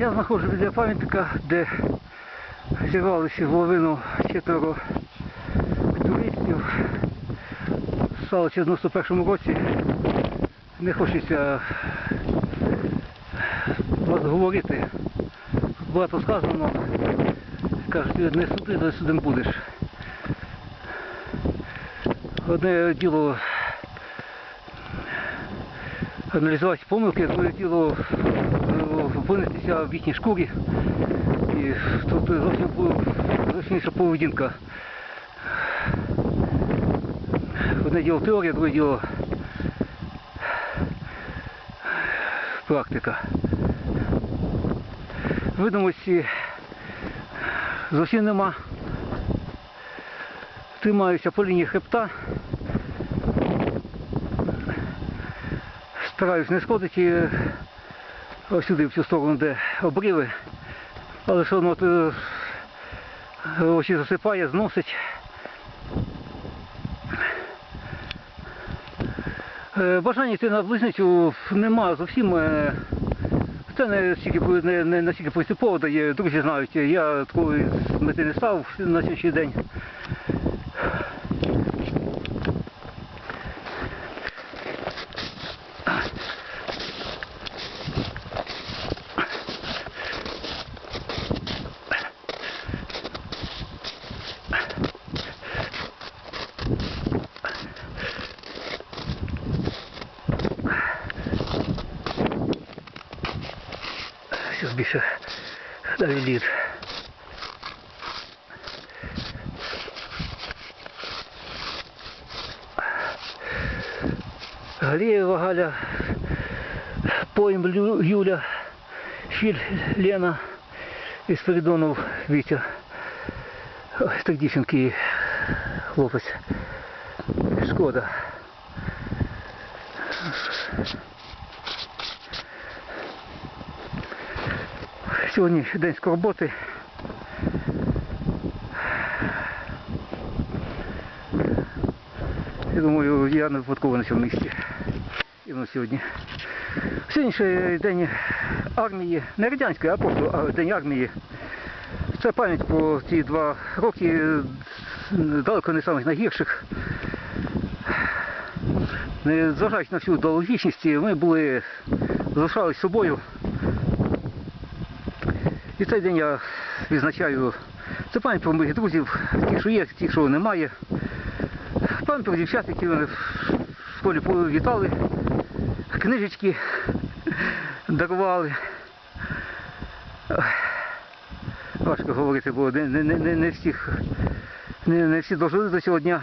Я знаходжусь біля пам'ятника, де зірвалися в лавину четверо туристів. Сталося в 91-му році. Не хочеться вас говорити. Багато сказано. Кажуть, не суди, не судим будеш. Одне діло аналізувати помилки, друге діло е, опинитися в їхній шкурі. І тут зовсім, зовсім інша поведінка. Одне діло теорія, друге діло практика. Видимості зовсім нема. Тримаюся по лінії хребта. Стараюсь не сходити сюди, в цю сторону, де обриви. Але все одно е, очі засипає, зносить. Е, Бажання йти на близницю нема зовсім. е, Це не стільки не, не настільки принципово дає, друзі знають, я такої мети не став на сьогоднішній день. Зараз більше далі лід. Галієва Галя, Поїм Лю- Юля, Філь Лена і Спиридонов Вітя. Так дівчинки хлопець. Шкода. Сьогодні день скорботи. Я думаю, я не випадково на цьому місці. І на сьогодні. Сьогоднішній день армії, не радянської, а просто день армії. Це пам'ять про ті два роки, далеко не самих найгірших. Незважаючи на всю ідеологічність, ми були, залишались собою. І цей день я відзначаю. Це пам'ять моїх друзів, ті, що є, ті, що немає. Пам'ять дівчат, які мене в школі вітали, книжечки дарували. Важко говорити, бо не, не, не, не всіх не, не всі дожили до цього дня.